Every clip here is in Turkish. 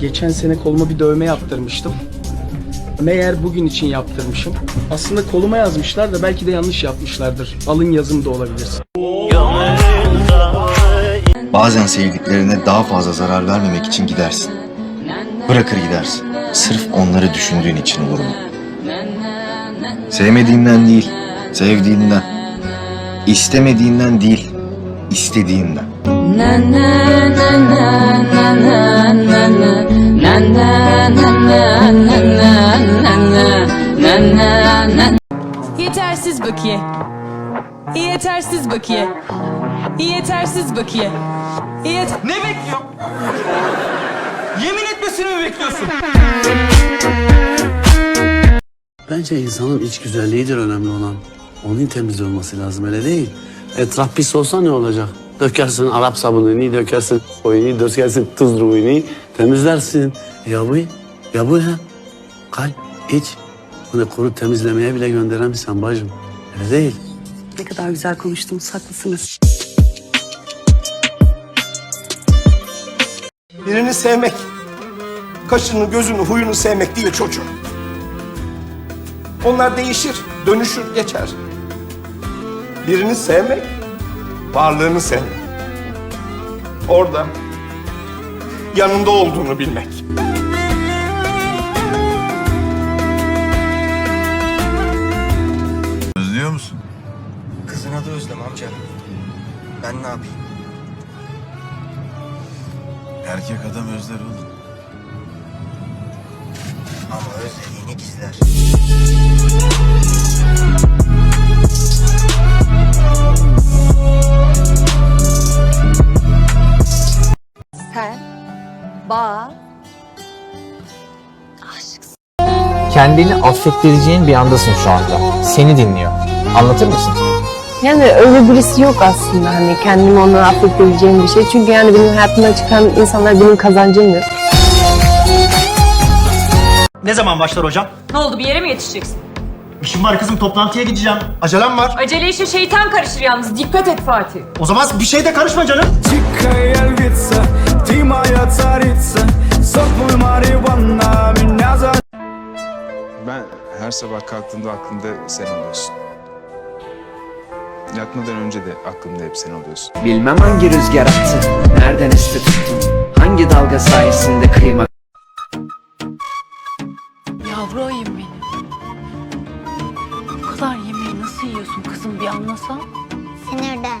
Geçen sene koluma bir dövme yaptırmıştım. Meğer bugün için yaptırmışım. Aslında koluma yazmışlar da belki de yanlış yapmışlardır. Alın yazım da olabilir. Bazen sevdiklerine daha fazla zarar vermemek için gidersin. Bırakır gidersin. Sırf onları düşündüğün için olur mu? Sevmediğinden değil, sevdiğinden. İstemediğinden değil, istediğinden. Yetersiz bakiye. Yetersiz bakiye. Yetersiz bakiye. Yet Ne bekliyor? Yemin etmesini mi bekliyorsun? Bence insanın iç güzelliğidir önemli olan. Onun temiz olması lazım öyle değil. Etraf pis olsa ne olacak? Dökersin Arap sabununu, dökersin oyunu, dökersin tuzluğunu, temizlersin. Ya bu, ya bu ya. Kalp, iç. Bunu kuru temizlemeye bile gönderen bir sen bacım. Öyle değil. Ne kadar güzel konuştunuz, haklısınız. Birini sevmek, kaşını, gözünü, huyunu sevmek değil çocuğum. Onlar değişir, dönüşür, geçer. Birini sevmek, varlığını sevmek. Orada, yanında olduğunu bilmek. Özlüyor musun? Kızına da özlem amca. Ben ne yapayım? Erkek adam özler oğlum. Ama özlediğini gizler. Bağ, Kendini affettireceğin bir andasın şu anda. Seni dinliyor. Anlatır mısın? Yani öyle birisi yok aslında hani kendimi ona affettireceğim bir şey. Çünkü yani benim hayatımdan çıkan insanlar benim kazancım yok. Ne zaman başlar hocam? Ne oldu bir yere mi yetişeceksin? İşim var kızım toplantıya gideceğim. Acelem var. Acele işe şeytan karışır yalnız. Dikkat et Fatih. O zaman bir şeyde karışma canım. Ben her sabah kalktığımda aklımda sen oluyorsun. Yatmadan önce de aklımda hep sen oluyorsun. Bilmem hangi rüzgar attı, nereden esti tuttun, hangi dalga sayesinde kıyma yavru ayım benim. Bu kadar yemeği nasıl yiyorsun kızım bir anlasam. Sinirden.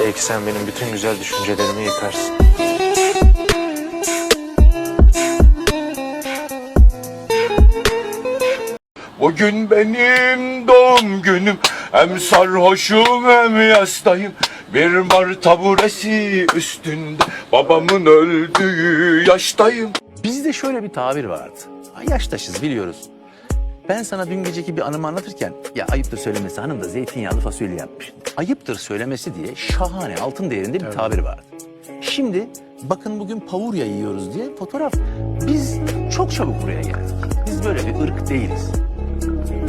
Belki sen benim bütün güzel düşüncelerimi yıkarsın. Bugün benim doğum günüm. Hem sarhoşum hem yastayım. Bir bar taburesi üstünde. Babamın öldüğü yaştayım. Bizde şöyle bir tabir vardı. Ay, Yaştaşız biliyoruz. Ben sana dün geceki bir anımı anlatırken ya ayıptır söylemesi hanım da zeytinyağlı fasulye yapmış. Ayıptır söylemesi diye şahane altın değerinde bir tabir vardı. Şimdi bakın bugün pavurya yiyoruz diye fotoğraf. Biz çok çabuk buraya geldik. Biz böyle bir ırk değiliz.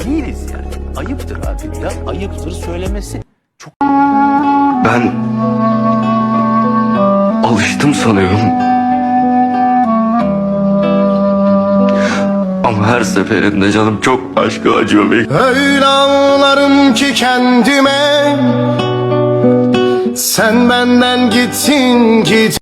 Değiliz yani. Ayıptır abi ya ayıptır söylemesi. Ben alıştım sanıyorum. Her seferinde canım çok başka acıyor be. Öyle ağlarım ki kendime Sen benden gittin git